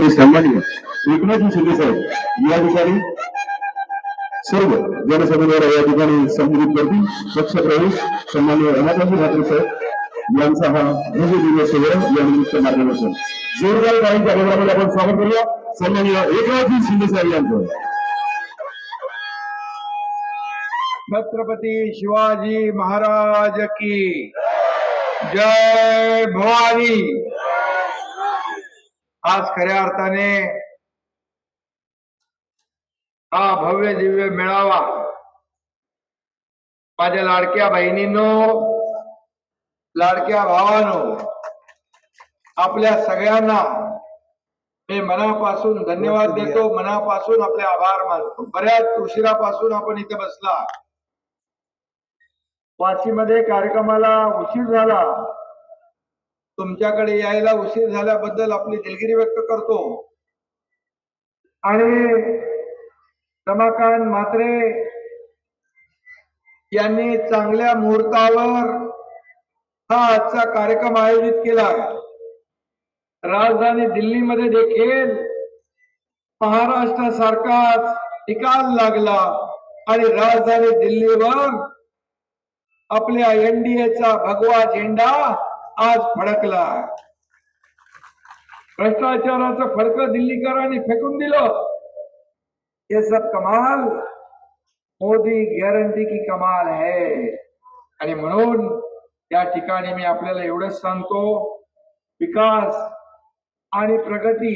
हे सन्माननीय एकनाथजी शिंदे साहेब या ठिकाणी सर्व जनसमुदायाला या ठिकाणी संबोधित करतील. पक्ष प्रवेश सन्माननीय रमाकांत ठाकरे साहेब यांचा हा भव्य दिवस सोहळा या निमित्त मार्गदर्शन. जोरदार काही गजरामध्ये आपण स्वागत करूया. सन्मान्य एकनाथजी शिंदे साहेब यांचं. छत्रपती शिवाजी महाराज की जय भवानी. आज खऱ्या अर्थाने हा भव्य दिव्य मेळावा माझ्या लाडक्या बहिणींनो लाडक्या भावानो आपल्या सगळ्यांना मी मनापासून धन्यवाद देतो. मनापासून आपले आभार मानतो. बऱ्याच उशिरापासून आपण इथे बसला. वाशीमध्ये कार्यक्रमाला उशीर झाला. तुमच्याकडे यायला उशीर झाल्याबद्दल आपली दिलगिरी व्यक्त करतो. आणि रमाकांत म्हात्रे यांनी चांगल्या मुहूर्तावर हा आजचा कार्यक्रम आयोजित केला. राजधानी दिल्लीमध्ये देखील महाराष्ट्रासारखाच निकाल लागला आणि राजधानी दिल्लीवर आपल्या एनडीएचा भगवा झेंडा आज फडकला भ्रष्टाचाराचं फडकं दिल्लीकरांनी फेकून दिलं. हे सब कमाल. मोदी गॅरंटी की कमाल है. आणि म्हणून त्या ठिकाणी मी आपल्याला एवढंच सांगतो विकास आणि प्रगती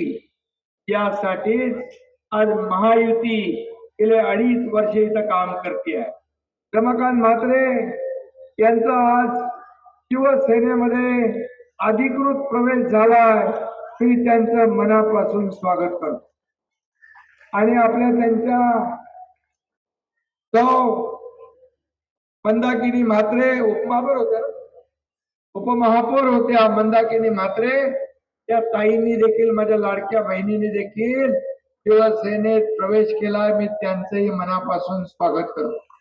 यासाठीच आज महायुती गेले अडीच वर्ष इथं काम करते आहे रमाकांत म्हात्रे यांचं आज शिवसेनेमध्ये अधिकृत प्रवेश झालाय मी त्यांचं मनापासून स्वागत करतो. आणि आपल्या त्यांच्या सौ मंदाकिनी म्हात्रे उपमापर होत्या. उपमहापौर होत्या मंदाकिनी म्हात्रे. त्या ताईंनी देखील माझ्या लाडक्या बहिणीने देखील शिवसेनेत प्रवेश केलाय. मी त्यांचंही मनापासून स्वागत करतो.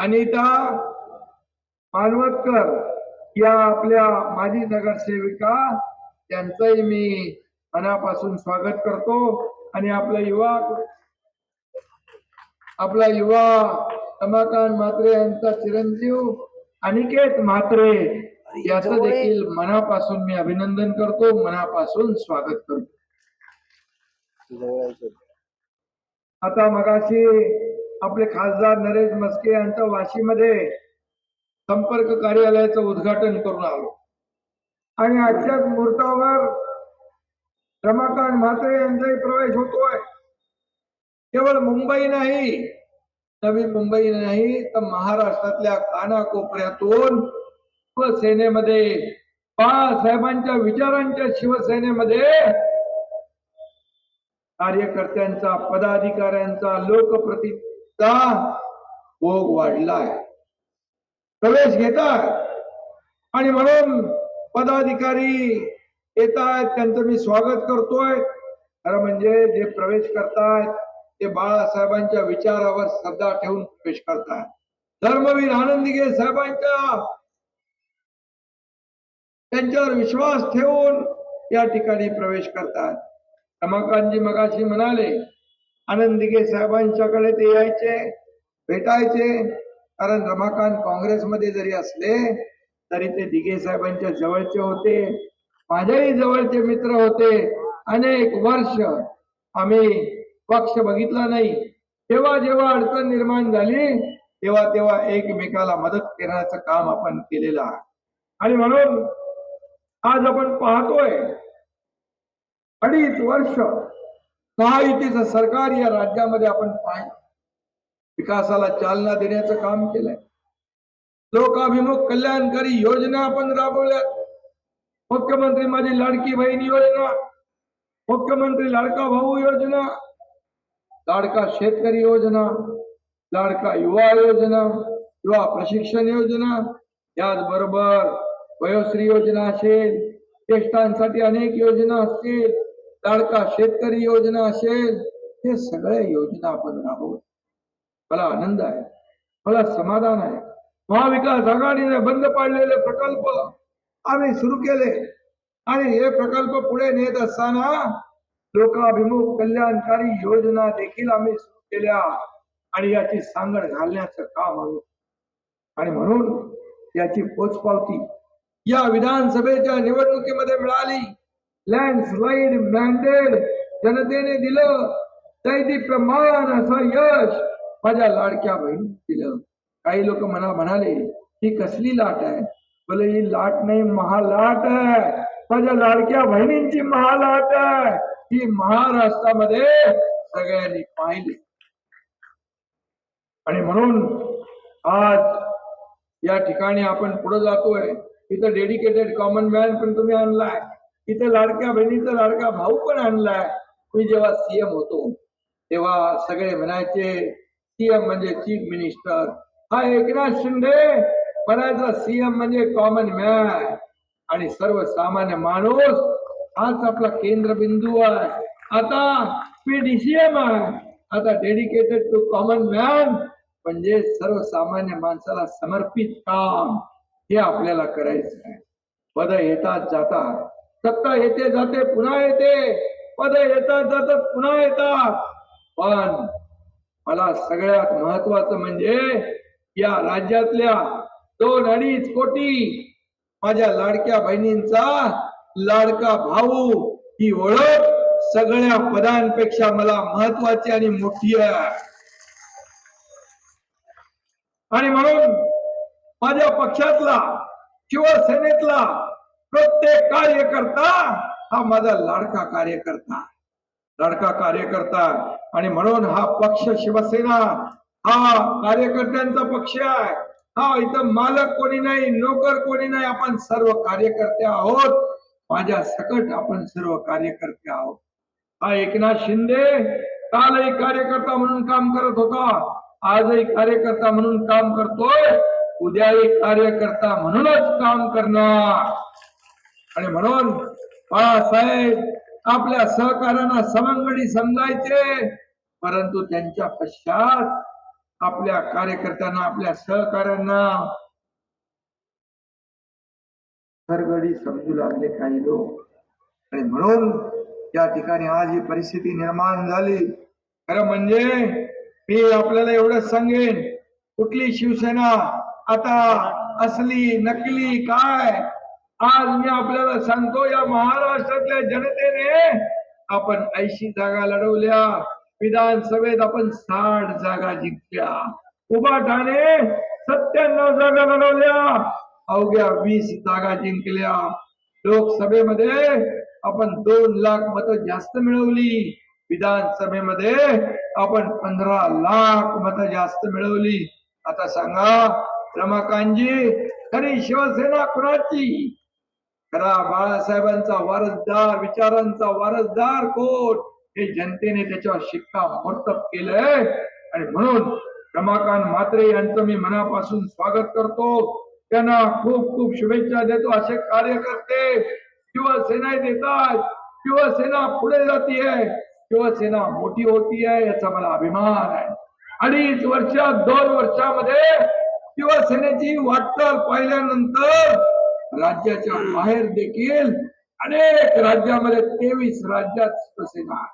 अनिता मानवतकर या आपल्या माजी नगरसेविका त्यांचंही मी मनापासून स्वागत करतो. आणि आपला युवा आपला युवा रमाकांत म्हात्रे यांचा चिरंजीव अनिकेत म्हात्रे याचं देखील मनापासून मी अभिनंदन करतो. मनापासून स्वागत करतो. आता मगाशी आपले खासदार नरेश मस्के यांचा वाशीमध्ये संपर्क कार्यालयाचं उद्घाटन करून आलो. आणि आजच्याच मुहूर्तावर रमाकांत म्हात्रे यांचाही प्रवेश होतोय. केवळ मुंबई नाही नवी मुंबई नाही तर महाराष्ट्रातल्या कानाकोपऱ्यातून शिवसेनेमध्ये बाळासाहेबांच्या विचारांच्या शिवसेनेमध्ये कार्यकर्त्यांचा पदाधिकाऱ्यांचा चा भोग वाढलाय. प्रवेश घेतात आणि म्हणून पदाधिकारी येतात त्यांचं मी स्वागत करतोय. खरं म्हणजे जे प्रवेश करतायत ते बाळासाहेबांच्या विचारावर श्रद्धा ठेवून प्रवेश करतात धर्मवीर आनंदीगे साहेबांच्या त्यांच्यावर विश्वास ठेवून या ठिकाणी प्रवेश करतात रमाकांतजी मगाशी म्हणाले आनंदिके साहेबांच्याकडे ते यायचे भेटायचे. कारण रमाकांत काँग्रेसमध्ये जरी असले तरी ते दिघे साहेबांच्या जवळचे होते. माझ्याही जवळचे मित्र होते. अनेक वर्ष आम्ही पक्ष बघितला नाही. तेव्हा जेव्हा अडचण निर्माण झाली तेव्हा तेव्हा एकमेकाला मदत करण्याचं काम आपण केलेलं आहे. आणि म्हणून आज आपण पाहतोय अडीच वर्ष महायुतीचं सरकार या राज्यामध्ये आपण पाहिलं. विकासाला चालना देण्याचं काम केलंय. लोकाभिमुख कल्याणकारी योजना आपण राबवल्या मुख्यमंत्री माझी लाडकी बहीण योजना मुख्यमंत्री लाडका भाऊ योजना लाडका शेतकरी योजना लाडका युवा योजना युवा प्रशिक्षण योजना याचबरोबर वयोश्री योजना असेल ज्येष्ठांसाठी अनेक योजना असतील लाडका शेतकरी योजना असेल हे सगळ्या योजना आपण राबवू. मला आनंद आहे मला समाधान आहे. महाविकास आघाडीने बंद पाडलेले प्रकल्प आम्ही सुरू केले. आणि हे प्रकल्प पुढे नेत असताना लोकाभिमुख कल्याणकारी योजना देखील आम्ही सुरू केल्या. आणि याची सांगड घालण्याचं काम आम्ही आणि म्हणून याची पोचपावती या विधानसभेच्या निवडणुकीमध्ये मिळाली. लँडस्लाईड मॅन्डेट जनतेने दिलं. दैदीप्यमान असं यश. माझ्या लाडक्या बहिणी दिलं. काही लोक म्हणा म्हणाले ही कसली लाट आहे? बोले ही लाट नाही महालाट आहे. माझ्या लाडक्या बहिणींची महालाट आहे. ही महाराष्ट्रामध्ये सगळ्यांनी पाहिली. आणि म्हणून आज या ठिकाणी आपण पुढे जातोय. इथं डेडिकेटेड कॉमन मॅन पण तुम्ही आणलाय. इथं लाडक्या बहिणीचा लाडका भाऊ पण आणलाय. मी जेव्हा सीएम होतो तेव्हा सगळे म्हणायचे सीएम म्हणजे चीफ मिनिस्टर हा एकनाथ शिंदे म्हणायचा सीएम म्हणजे कॉमन मॅन आणि सर्वसामान्य माणूस हाच आपला केंद्रबिंदू आहे. आता पीडीसीएम आहे. आता डेडिकेटेड टू कॉमन मॅन म्हणजे सर्वसामान्य माणसाला समर्पित काम हे आपल्याला करायचं आहे. पद येतात जातात. सत्ता येते जाते पुन्हा येते. पद येतात जातात पुन्हा येतात. पण मला सगळ्यात महत्वाचं म्हणजे या राज्यातल्या दोन अडीच कोटी माझ्या लाडक्या बहिणींचा लाडका भाऊ ही ओळख सगळ्या पदांपेक्षा मला महत्वाची आणि मोठी आहे. आणि म्हणून माझ्या पक्षातला शिवसेनेतला प्रत्येक कार्यकर्ता हा माझा लाडका कार्यकर्ता. लाडका कार्यकर्ता. आणि म्हणून हा पक्ष शिवसेना हा कार्यकर्त्यांचा पक्ष आहे. हा इथं मालक कोणी नाही नोकर कोणी नाही आपण सर्व कार्यकर्ते आहोत. माझ्या सकट आपण सर्व कार्यकर्ते आहोत. हा एकनाथ शिंदे कालही कार्यकर्ता म्हणून काम करत होता. आजही कार्यकर्ता म्हणून काम करतोय. उद्याही कार्यकर्ता म्हणूनच काम करणार. आणि म्हणून बाळासाहेब आपल्या सहकार्यांना समंगडी समजायचे. परंतु त्यांच्या पश्चात आपल्या कार्यकर्त्यांना आपल्या सहकाऱ्यांना खरगडी समजू लागले काही लोक. आणि म्हणून त्या ठिकाणी आज ही परिस्थिती निर्माण झाली. खरं म्हणजे मी आपल्याला एवढंच सांगेन कुठली शिवसेना आता असली नकली काय? आज मी आपल्याला सांगतो या महाराष्ट्रातल्या जनतेने आपण ऐंशी जागा लढवल्या. विधानसभेत आपण साठ जागा जिंकल्या. उभाटाने सत्त्याण्णव जागा लढवल्या. अवघ्या वीस जागा जिंकल्या. लोकसभेमध्ये आपण दोन लाख मतं जास्त मिळवली. विधानसभेमध्ये आपण पंधरा लाख मतं जास्त मिळवली. आता सांगा रमाकांतजी खरी शिवसेना कुणाची? खरा बाळासाहेबांचा वारसदार विचारांचा वारसदार कोण? हे जनतेने त्याच्यावर शिक्का मोर्तब केलंय. आणि म्हणून रमाकांत म्हात्रे यांचं मी मनापासून स्वागत करतो. त्यांना खूप खूप शुभेच्छा देतो. असे कार्यकर्ते शिवसेना देतात. शिवसेना पुढे जातीये. शिवसेना मोठी होती आहे याचा मला अभिमान आहे. अडीच वर्षात दोन वर्षामध्ये शिवसेनेची वाटचाल पाहिल्यानंतर राज्याच्या बाहेर देखील अनेक राज्यामध्ये तेवीस राज्यात शिवसेना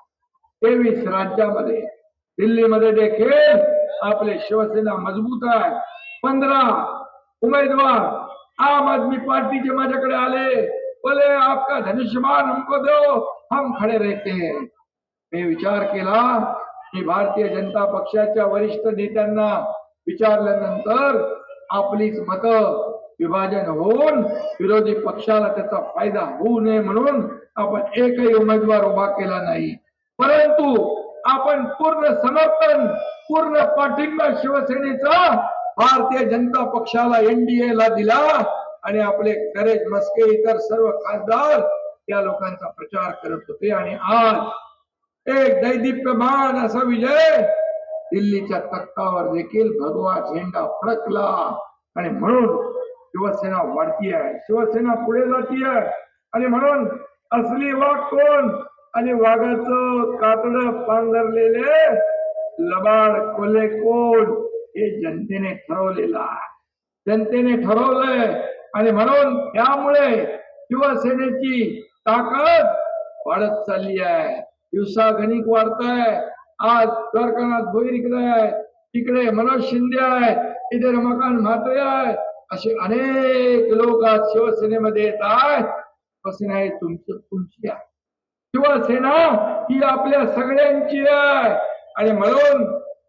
तेवीस राज्यामध्ये दिल्लीमध्ये देखील आपले शिवसेना मजबूत आहे. पंधरा उमेदवार आम आदमी पार्टीचे माझ्याकडे आले. बोले आपका धनुष्यमान हमको दो हम खड़े रहते हैं. मी विचार केला की भारतीय जनता पक्षाच्या वरिष्ठ नेत्यांना विचारल्यानंतर आपलीच मत विभाजन होऊन विरोधी पक्षाला त्याचा फायदा होऊ नये म्हणून आपण एकही उमेदवार उभा केला नाही. परंतु आपण पूर्ण समर्थन पूर्ण पाठिंबा शिवसेनेचा भारतीय जनता पक्षाला एनडीए ला दिला आणि आपले करेज मस्के इतर सर्व खासदार त्या लोकांचा प्रचार करत होते. आणि आज एक दैदिप्यमान असा विजय दिल्लीच्या तख्तावर देखील भगवा झेंडा फडकला. आणि म्हणून शिवसेना वाढती आहे. शिवसेना पुढे जाती आहे. आणि म्हणून असली वाघ कोण? आणि वाघाचं कातड पांघरलेले लबाड कोले कोण? हे जनतेने ठरवलेलं आहे. जनतेने ठरवलंय. आणि म्हणून त्यामुळे शिवसेनेची ताकद वाढत चालली आहे. दिवसा गणिक वाढतंय. आज द्वारकानाथ भोईर इकडे आहे. तिकडे मनोज शिंदे आहे. इथे रमाकांत म्हात्रे आहे. असे अनेक लोक आज शिवसेनेमध्ये येत आहेत. शिवसेना ही तुमची तुमची आहे. शिवसेना ही आपल्या सगळ्यांची आहे. आणि म्हणून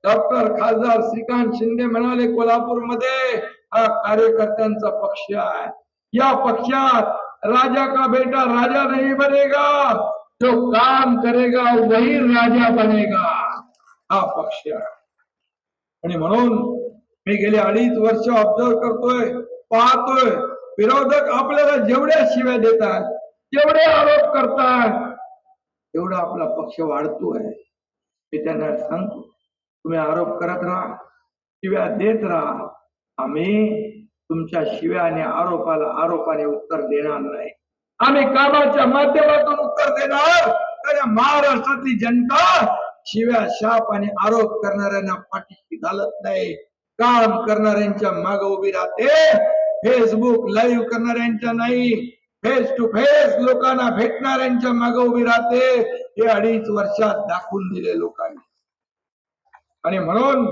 डॉक्टर खासदार श्रीकांत शिंदे म्हणाले कोल्हापूरमध्ये हा कार्यकर्त्यांचा पक्ष आहे. या पक्षात राजा का बेटा राजा नहीं बनेगा जो काम करेगा वही राजा बनेगा. हा पक्ष आहे. आणि म्हणून मी गेले अडीच वर्ष ऑब्झर्व करतोय पाहतोय. विरोधक आपल्याला जेवढ्या शिव्या देतात जेवढे आरोप करतात. तेवढा आपला पक्ष वाढतोय. मी त्यांना सांगतो तुम्ही आरोप करत राहा शिव्या देत राहा. आम्ही तुमच्या शिव्या आणि आरोपाला आरोपाने उत्तर देणार नाही. आम्ही कामाच्या माध्यमातून उत्तर देणार. तर महाराष्ट्रातली जनता शिव्या शाप आणि आरोप करणाऱ्यांना पाठीशी घालत नाही. काम करणाऱ्यांच्या माग उभी राहते. फेसबुक लाईव्ह करणाऱ्यांच्या नाही. फेस टू फेस लोकांना भेटणाऱ्यांच्या माग उभी राहते. हे अडीच वर्षात दाखवून दिले लोकांनी आणि म्हणून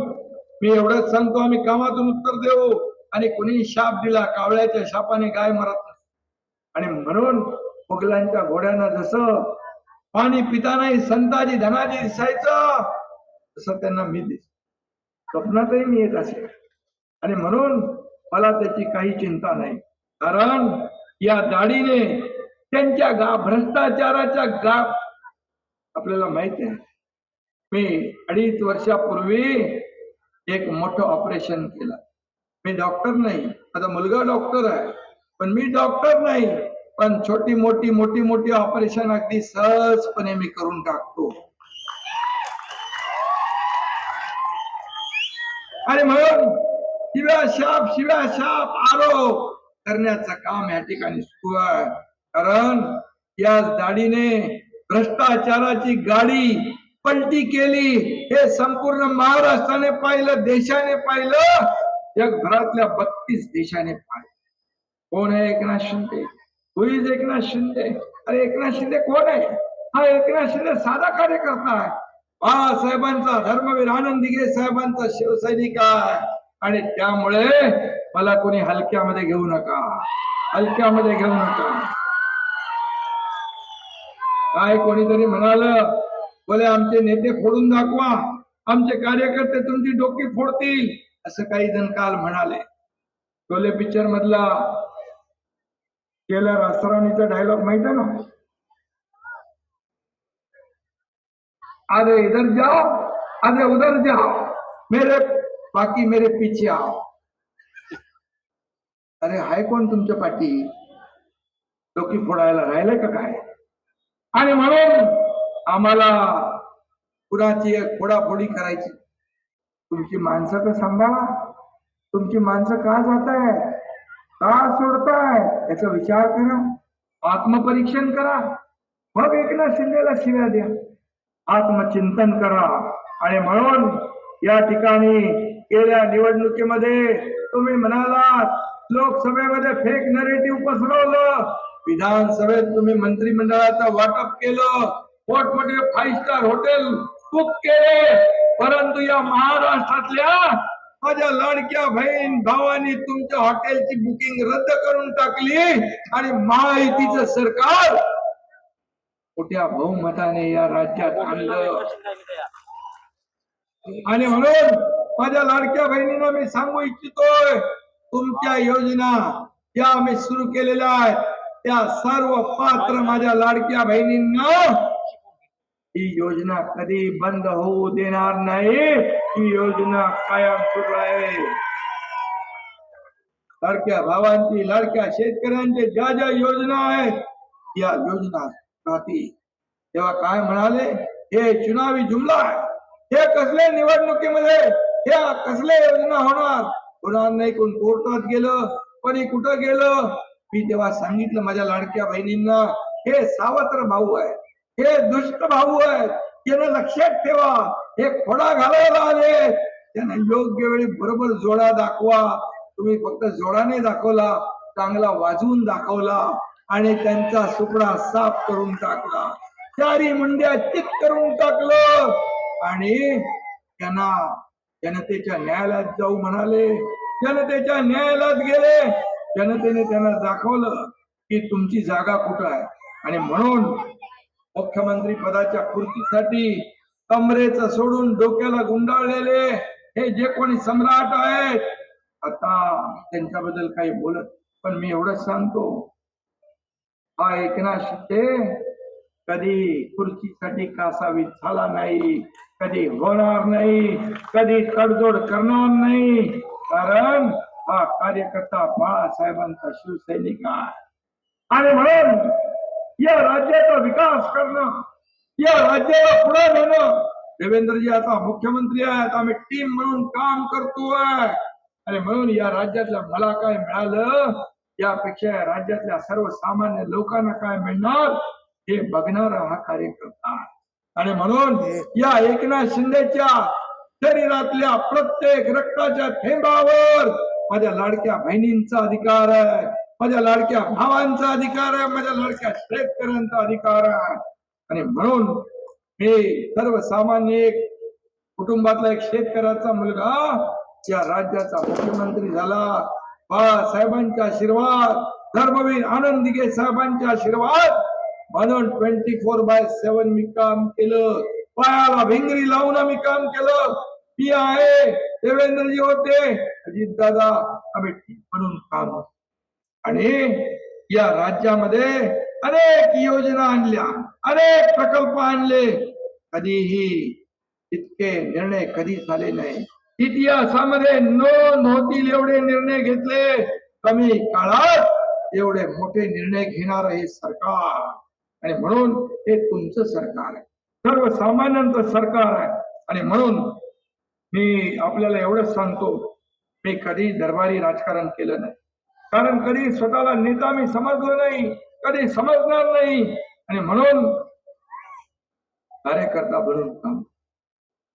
मी एवढंच सांगतो आम्ही कामातून उत्तर देऊ. आणि कुणी शाप दिला कावळ्याच्या शापाने गाय मरत नाही. आणि म्हणून मुघलांच्या घोड्यांना जसं पाणी पितानाही संताजी धनाजी दिसायचं तसं त्यांना मी दिसतो. स्वप्नातही मी येत असे. आणि म्हणून मला त्याची काही चिंता नाही. कारण या दाढीने त्यांच्या गा भ्रष्टाचाराच्या गा आपल्याला माहिती आहे. मी अडीच वर्षापूर्वी एक मोठं ऑपरेशन केलं. मी डॉक्टर नाही. माझा मुलगा डॉक्टर आहे. पण मी डॉक्टर नाही. पण छोटी मोठी मोठी मोठी ऑपरेशन अगदी सहजपणे मी करून टाकतो. आणि म्हणून शिव्या शाप शिव्या शाप आरोप करण्याचं काम या ठिकाणी सुरू आहे. कारण या दाढीने भ्रष्टाचाराची गाडी पलटी केली. हे संपूर्ण महाराष्ट्राने पाहिलं देशाने पाहिलं. जगभरातल्या बत्तीस देशाने पाहिलं. कोण आहे Eknath Shinde? Who is Eknath Shinde. अरे एकनाथ शिंदे कोण आहे? हा एकनाथ शिंदे साधा कार्यकर्ता आहे. बाळासाहेबांचा धर्मवीर आनंद दिघे साहेबांचा शिवसैनिक आहे. आणि त्यामुळे मला कोणी हलक्यामध्ये घेऊ नका. हलक्यामध्ये घेऊ नका. काय कोणीतरी म्हणाल बोले आमचे नेते फोडून दाखवा. आमचे कार्यकर्ते तुमची डोकी फोडतील. असं काही जण काल म्हणाले. टोले पिक्चर मधला केल्या रासराणीचा डायलॉग माहीत आहे ना? आधे इधर जाओ आधे उधर जाओ। मेरे बाकी मेरे पीछे आओ। अरे हाय कोण तुमच्या पाठी डोकी फोडायला राहिले का काय? आणि म्हणून आम्हाला पुराची एक फोडाफोडी करायची. तुमची माणसं तर सांभाळा. तुमची माणसं का जात आहे का सोडताय? याचा विचार करा. आत्मपरीक्षण करा. मग एकनाथ शिंदेला शिव्या द्या. आत्मचिंतन करा. आणि म्हणून या ठिकाणी गेल्या निवडणुकीमध्ये तुम्ही म्हणालात लोकसभेमध्ये फेक नरेटिव्ह पसरवलं. विधानसभेत तुम्ही मंत्रिमंडळाचं वाटप केलं. मोठमोठे फाईव्ह स्टार हॉटेल बुक केले. परंतु या महाराष्ट्रातल्या माझ्या लाडक्या बहीण भावानी तुमच्या हॉटेलची बुकिंग रद्द करून टाकली. आणि महायुतीचं सरकार मोठ्या बहुमताने या राज्यात आणलं. आणि म्हणून माझ्या लाडक्या बहिणींना मी सांगू इच्छितोय तुमच्या योजना या आम्ही सुरू केलेल्या आहेत त्या सर्व पात्र माझ्या लाडक्या बहिणींना ही योजना कधी बंद होऊ देणार नाही ही योजना कायम सुरू आहे. लाडक्या भावांची लाडक्या शेतकऱ्यांचे ज्या ज्या योजना आहेत या योजना नाती तेव्हा काय म्हणाले? हे चुनावी जुमला आहे. हे कसले निवडणुकीमध्ये? हे कसले योजना होणार? होणार नाही कोण कोर्टात गेलं? कोणी कुठं गेलं? मी तेव्हा सांगितलं माझ्या लाडक्या बहिणींना हे सावत्र भाऊ आहे हे दुष्ट भाऊ आहेत. त्यांना लक्षात ठेवा. हे खोडा घालायला आले. त्यांना योग्य वेळी बरोबर जोडा दाखवा. तुम्ही फक्त जोडाने दाखवला चांगला वाजवून दाखवला. आणि त्यांचा सुपडा साफ करून टाकला. चारी मुंड्या चित करून टाकलं. आणि त्यांना जनतेच्या न्यायालयात जाऊ म्हणाले. जनतेच्या न्यायालयात गेले. जनतेने त्यांना दाखवलं की तुमची जागा कुठं आहे? आणि म्हणून मुख्यमंत्री पदाच्या खुर्चीसाठी कमरेच सोडून डोक्याला गुंडाळलेले हे जे कोणी सम्राट आहेत आता त्यांच्याबद्दल काही बोलत पण मी एवढंच सांगतो. हा एकनाथ शिंदे? कधी खुर्चीसाठी कासावी झाला नाही कधी होणार नाही कधी तडजोड करणार नाही. कारण हा कार्यकर्ता बाळासाहेबांचा शिवसैनिक आहे. आणि म्हणून या राज्याचा विकास करणं या राज्याला पुढे नेणं. देवेंद्रजी आता मुख्यमंत्री आहेत आम्ही टीम म्हणून काम करतोय. आणि म्हणून या राज्यातल्या मला काय मिळालं? यापेक्षा राज्यातल्या सर्वसामान्य लोकांना काय मिळणार? हे बघणारा हा कार्यकर्ता आहे. आणि म्हणून या एकनाथ शिंदेच्या शरीरातल्या प्रत्येक रक्ताच्या थेंबावर माझ्या लाडक्या बहिणींचा अधिकार आहे. माझ्या लाडक्या भावांचा अधिकार आहे. माझ्या लाडक्या शेतकऱ्यांचा अधिकार आहे. आणि म्हणून मी सर्वसामान्य एक कुटुंबातला एक शेतकऱ्याचा मुलगा या राज्याचा मुख्यमंत्री झाला. साहेबांच्या आशीर्वाद. धर्मवीर आनंद दिघे साहेबांचे आशीर्वाद. म्हणून ट्वेंटी फोर बाय सेवन मी काम केलं. पायाला भिंगरी लावून आम्ही काम केलं. मी आहे देवेंद्रजी होते. अजित दादा आम्ही म्हणून काम आणि या राज्यामध्ये अनेक योजना आणल्या. अनेक प्रकल्प आणले. कधीही इतके निर्णय कधी झाले नाही. इतिहासामध्ये नोंद होतील एवढे निर्णय घेतले. कमी काळात एवढे मोठे निर्णय घेणार हे सरकार. आणि म्हणून हे तुमचं सरकार आहे. सर्वसामान्यांचं सरकार आहे. आणि म्हणून मी आपल्याला एवढंच सांगतो मी कधी दरबारी राजकारण केलं नाही. कारण कधी स्वतःला नेता मी समजलो नाही कधी समजणार नाही. आणि म्हणून कार्यकर्ता बनून काम.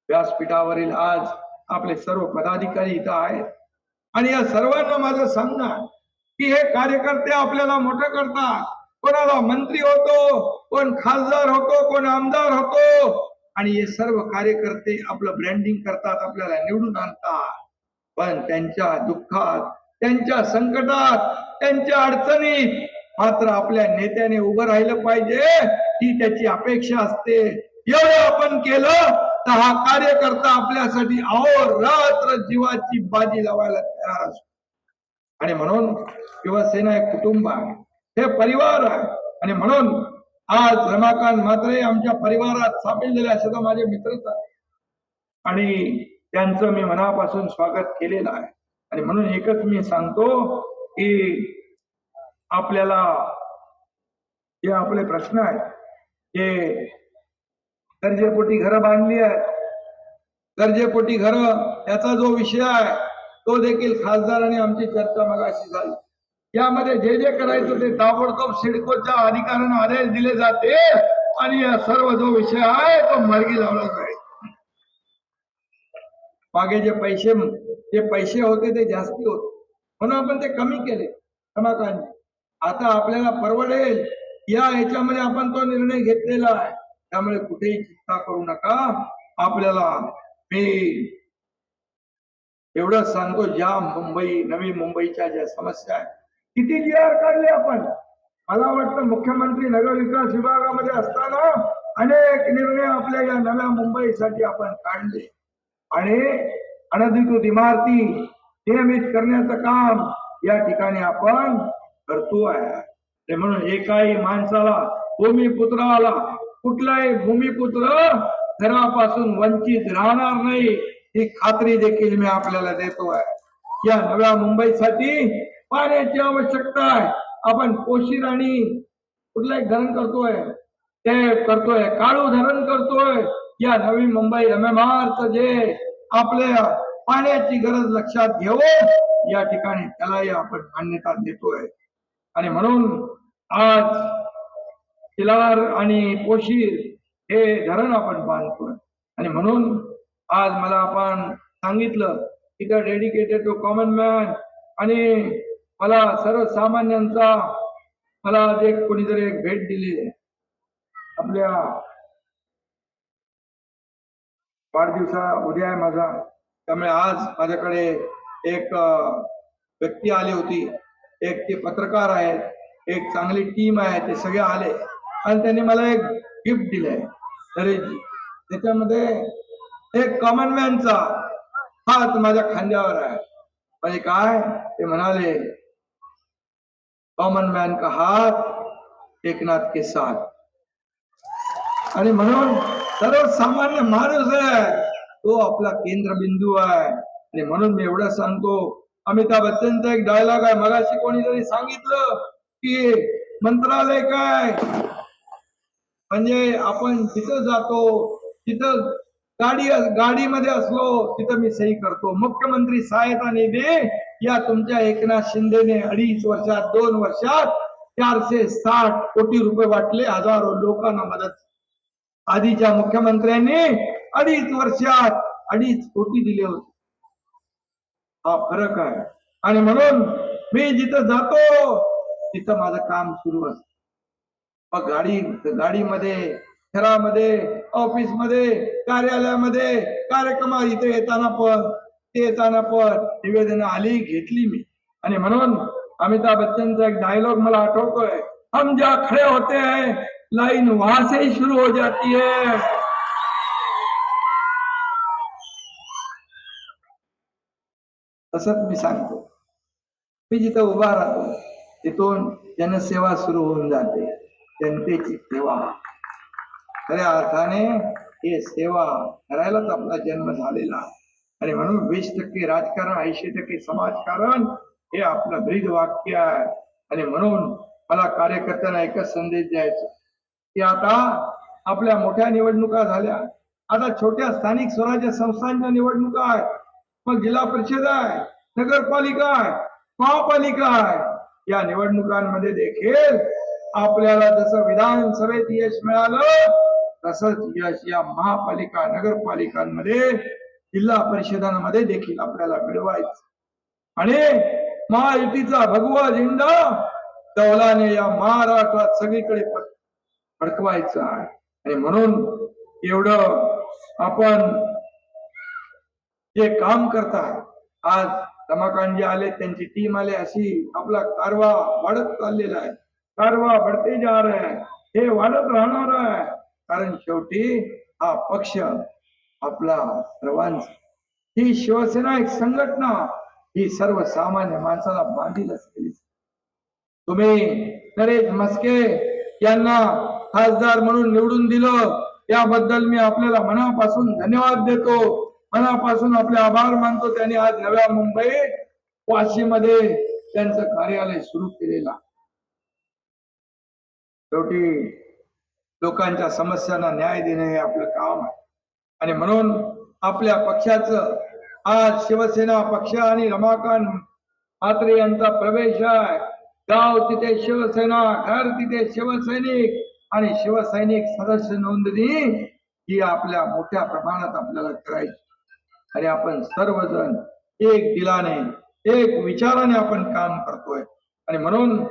व्यासपीठावरील आज आपले सर्व पदाधिकारी इथं आहेत. आणि या सर्वांना माझं सांगणं की हे कार्यकर्ते आपल्याला मोठं करतात. कोणाला मंत्री होतो कोण खासदार होतो कोण आमदार होतो. आणि हे सर्व कार्यकर्ते आपलं ब्रँडिंग करतात आपल्याला निवडून आणतात. पण त्यांच्या दुःखात त्यांच्या संकटात त्यांच्या अडचणीत मात्र आपल्या नेत्याने उभं राहिलं पाहिजे. ही त्याची अपेक्षा असते. एवढं आपण केलं तर हा कार्यकर्ता आपल्यासाठी अहोरात्र जीवाची बाजी लावायला तयार असतो. आणि म्हणून शिवसेना एक कुटुंब आहे. हे परिवार आहे. आणि म्हणून आज रमाकांत म्हात्रे आमच्या परिवारात सामील झाले असे तर माझे मित्रच आहे आणि त्यांचं मी मनापासून स्वागत केलेलं आहे. आणि म्हणून एकच मी सांगतो की आपल्याला जे आपले प्रश्न आहेत ते गरजेपोटी घरं बांधली आहेत गरजेपोटी घरं याचा जो विषय आहे तो देखील खासदार आणि आमची चर्चा मगाशी झाली. यामध्ये जे जे करायचं ते ताबडतोब सिडकोच्या अधिकाऱ्यांना आदेश दिले जाते आणि या सर्व जो विषय आहे तो मार्गी लावला जाईल. मागे जे पैसे जे पैसे होते ते जास्ती होते. म्हणून आपण ते कमी केले रमाकांत आता आपल्याला परवडेल या ह्याच्यामध्ये आपण तो निर्णय घेतलेला आहे. त्यामुळे कुठेही चिंता करू नका. आपल्याला मी एवढंच सांगतो ज्या मुंबई नवी मुंबईच्या ज्या समस्या आहेत किती जी आर काढले आपण. मला वाटतं मुख्यमंत्री नगर विकास विभागामध्ये असताना अनेक निर्णय आपल्या या नव्या मुंबईसाठी आपण काढले. आणि अनधिकृत इमारती नियमित करण्याचं काम या ठिकाणी आपण करतो आहे म्हणून एकाही माणसाला भूमिपुत्राला कुठलाही भूमिपुत्र धर्मापासून वंचित राहणार नाही ही खात्री देखील मी आपल्याला देतो आहे. या नव्या मुंबईसाठी पाण्याची आवश्यकता आहे. आपण कोशी राणी कुठलंही धरण करतोय ते करतोय काळू धरण करतोय. या नवी मुंबई एम एम जे आपल्या पाण्याची गरज लक्षात घेऊन या ठिकाणी त्यालाही आपण मान्यता देतोय. आणि म्हणून आज किलार आणि पोशीर हे धरण आपण बांधतोय आणि म्हणून आज मला आपण सांगितलं की the dedicated to common man आणि मला सर्वसामान्यांचा मला आज एक कोणीतरी एक भेट दिली आपल्या वाढदिवसा उद्या आहे माझा. त्यामुळे आज माझ्याकडे एक व्यक्ती आली होती. एक ते पत्रकार आहेत एक चांगली टीम आहे. ते सगळे आले. आणि त्यांनी मला एक गिफ्ट दिलंय नरेशजी त्याच्यामध्ये एक कॉमनमॅनचा हात माझ्या खांद्यावर आहे. म्हणजे काय? ते म्हणाले कॉमन मॅन का हात? एकनाथ के साथ आणि म्हणून सर्वसामान्य माणूस आहे तो आपला केंद्रबिंदू आहे. आणि म्हणून मी एवढं सांगतो अमिताभ बच्चनचा एक डायलॉग आहे. मगाशी कोणीतरी सांगितलं की मंत्रालय काय? म्हणजे आपण जिथं जातो तिथं गाडी गाडीमध्ये असलो तिथं मी सही करतो. मुख्यमंत्री सहायता निधी या तुमच्या एकनाथ शिंदेने अडीच वर्षात दोन वर्षात चारशे साठ कोटी रुपये वाटले. हजारो लोकांना मदत. आधीच्या मुख्यमंत्र्यांनी अडीच वर्षात अडीच कोटी दिले होते. हा फरक आहे. आणि म्हणून मी जिथं जातो तिथं माझं काम सुरू असतं. मग गाडी गाडीमध्ये घरामध्ये ऑफिसमध्ये कार्यालयामध्ये कार्यक्रमात इथे येताना पण ते येताना पण निवेदन आली घेतली मी. आणि म्हणून अमिताभ बच्चनचा एक डायलॉग मला आठवतोय. हम ज्या खड़े होते हैं लाइन वहां से ही शुरू हो जाती है. तसंच मी सांगतो. मी जिथं उभा राहतो तिथून जनसेवा सुरू होऊन जाते. जनतेची सेवा. खऱ्या अर्थाने हे सेवा करायलाच आपला जन्म झालेला. आणि म्हणून वीस टक्के राजकारण ऐंशी टक्के समाजकारण हे आपलं ब्रीद वाक्य आहे. आणि म्हणून मला कार्यकर्त्यांना एकच संदेश द्यायचा की आता आपल्या मोठ्या निवडणुका झाल्या. आता छोट्या स्थानिक स्वराज्य संस्थांच्या निवडणुका आहेत. मग जिल्हा परिषद आहे नगरपालिका आहे महापालिका आहे. या निवडणुकांमध्ये देखील आपल्याला जसं विधानसभेत यश मिळालं तसंच यश या महापालिका नगरपालिकांमध्ये जिल्हा परिषदांमध्ये देखील आपल्याला मिळवायचं. आणि महायुतीचा भगवा झेंडा दौलाने या महाराष्ट्रात सगळीकडे प- फडकवायचा आहे. आणि म्हणून एवढं आपण जे काम करताय आज रमाकांत आले त्यांची टीम आले अशी आपला कारवा वाढत चाललेला आहे. कारवा बढ़ते जा रहे हैं। हे वाढत राहणार आहे। कारण शेवटी हा पक्ष आपला सर्वांचा ही शिवसेना एक संघटना ही सर्वसामान्य माणसाला बांधील असलेली तुम्ही नरेश मस्के यांना खासदार म्हणून निवडून दिलं त्याबद्दल मी आपल्याला मनापासून धन्यवाद देतो. मनापासून आपले आभार मानतो. त्यांनी आज नव्या मुंबईत वाशीमध्ये त्यांचं कार्यालय सुरू केलेलं आहे. शेवटी लोकांच्या समस्यांना न्याय देणे हे आपलं काम आहे. आणि म्हणून आपल्या पक्षाचं आज शिवसेना पक्ष आणि रमाकांत म्हात्रे यांचा प्रवेश आहे. गाव तिथे शिवसेना घर तिथे शिवसैनिक आणि शिवसैनिक सदस्य नोंदणी ही आपल्या मोठ्या प्रमाणात आपल्याला करायची. आणि आपण सर्वजण एक दिलाने एक विचाराने आपण काम करतोय. आणि म्हणून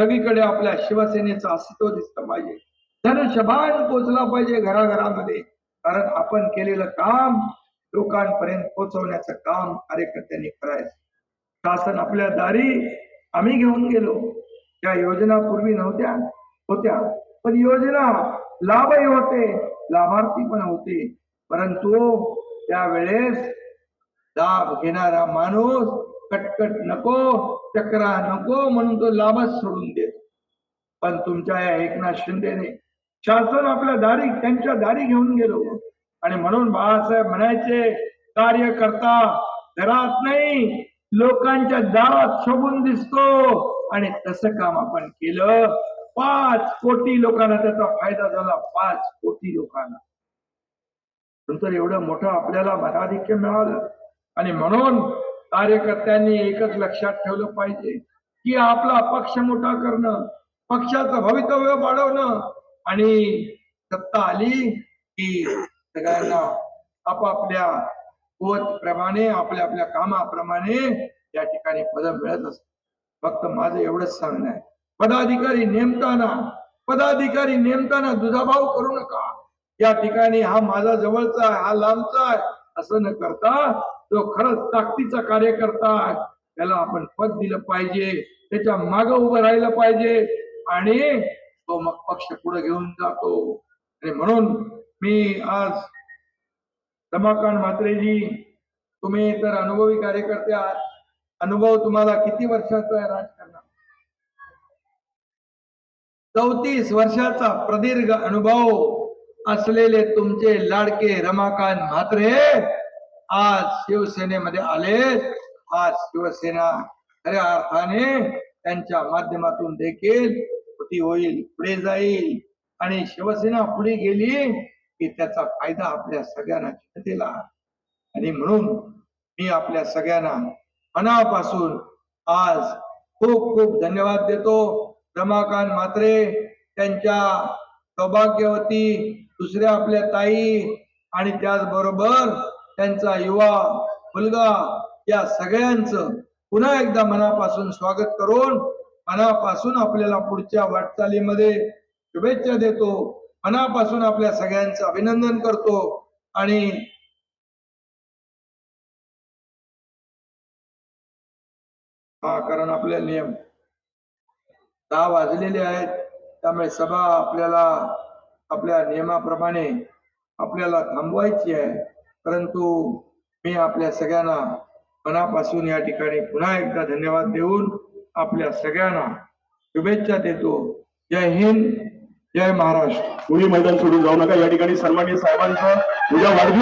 सगळीकडे आपल्या शिवसेनेचं अस्तित्व दिसलं पाहिजे. धनशभान पोचला पाहिजे घराघरामध्ये. कारण आपण केलेलं काम लोकांपर्यंत पोहोचवण्याचं काम कार्यकर्त्यांनी करायचं. शासन आपल्या दारी आम्ही घेऊन गेलो. त्या योजना पूर्वी नव्हत्या होत्या. पण योजना लाभही होते लाभार्थी पण होते. परंतु त्यावेळेस लाभ घेणारा माणूस कटकट नको चक्रा नको म्हणून तो लाभच सोडून देतो. पण तुमच्या या एकनाथ शिंदेने शासन आपल्या दारी त्यांच्या दारी घेऊन गेलो. आणि म्हणून बाळासाहेब म्हणायचे कार्यकर्ता घरात नाही लोकांच्या दारात शोभून दिसतो. आणि तसं काम आपण केलं. पाच कोटी लोकांना त्याचा फायदा झाला पाच कोटी लोकांना. नंतर एवढं मोठं आपल्याला मताधिक्य मिळालं. आणि म्हणून कार्यकर्त्यांनी एकच लक्षात ठेवलं पाहिजे की आपला पक्ष मोठा करणं पक्षाचं भवितव्य वाढवणं आणि सत्ता आली की सगळ्यांना आपापल्या प्रमाणे आपल्या आपल्या कामाप्रमाणे या ठिकाणी पद मिळत असत फक्त माझं एवढंच सांगणं आहे. पदाधिकारी नेमताना पदाधिकारी नेमताना दुधाभाव करू नका. या ठिकाणी हा माझा जवळचा आहे हा लांबचा आहे असं न करता जो खरंच ताकदीचा कार्यकर्ता आहे. त्याला आपण पद दिलं पाहिजे. त्याच्या मागं उभं राहिलं पाहिजे. आणि तो मग पक्ष पुढे घेऊन जातो. आणि म्हणून मी आज रमाकांत म्हात्रेजी तुम्ही तर अनुभवी कार्यकर्ते आहात. अनुभव तुम्हाला किती वर्षाचा आहे राजकारणात? चौतीस वर्षाचा प्रदीर्घ अनुभव असलेले तुमचे लाडके रमाकांत म्हात्रे आज शिवसेनेमध्ये आले. आज शिवसेना खऱ्या अर्थाने त्यांच्या माध्यमातून देखील कृती होईल पुढे जाईल. आणि शिवसेना पुढे गेली की त्याचा फायदा आपल्या सगळ्यांना जनतेला आणि म्हणून मी आपल्या सगळ्यांना मनापासून आज खूप खूप धन्यवाद देतो. रमाकांत म्हात्रे त्यांच्या सौभाग्यवती दुसऱ्या आपल्या ताई आणि त्याचबरोबर त्यांचा युवा मुलगा या सगळ्यांचं पुन्हा एकदा मनापासून स्वागत करून मनापासून आपल्याला पुढच्या वाटचालीमध्ये शुभेच्छा देतो. मनापासून आपल्या सगळ्यांचं अभिनंदन करतो आणि हा कारण आपले नियम दहा वाजलेले आहेत त्यामुळे सभा आपल्याला आपल्या नियमाप्रमाणे आपल्याला थांबवायची आहे. परंतु मी आपल्या सगळ्यांना मनापासून या ठिकाणी पुन्हा एकदा धन्यवाद देऊन आपल्या सगळ्यांना शुभेच्छा देतो. जय हिंद जय महाराष्ट्र. कुणी मैदान सोडून जाऊ नका. या ठिकाणी सन्मान्य साहेबांचा उद्या वाढदिवस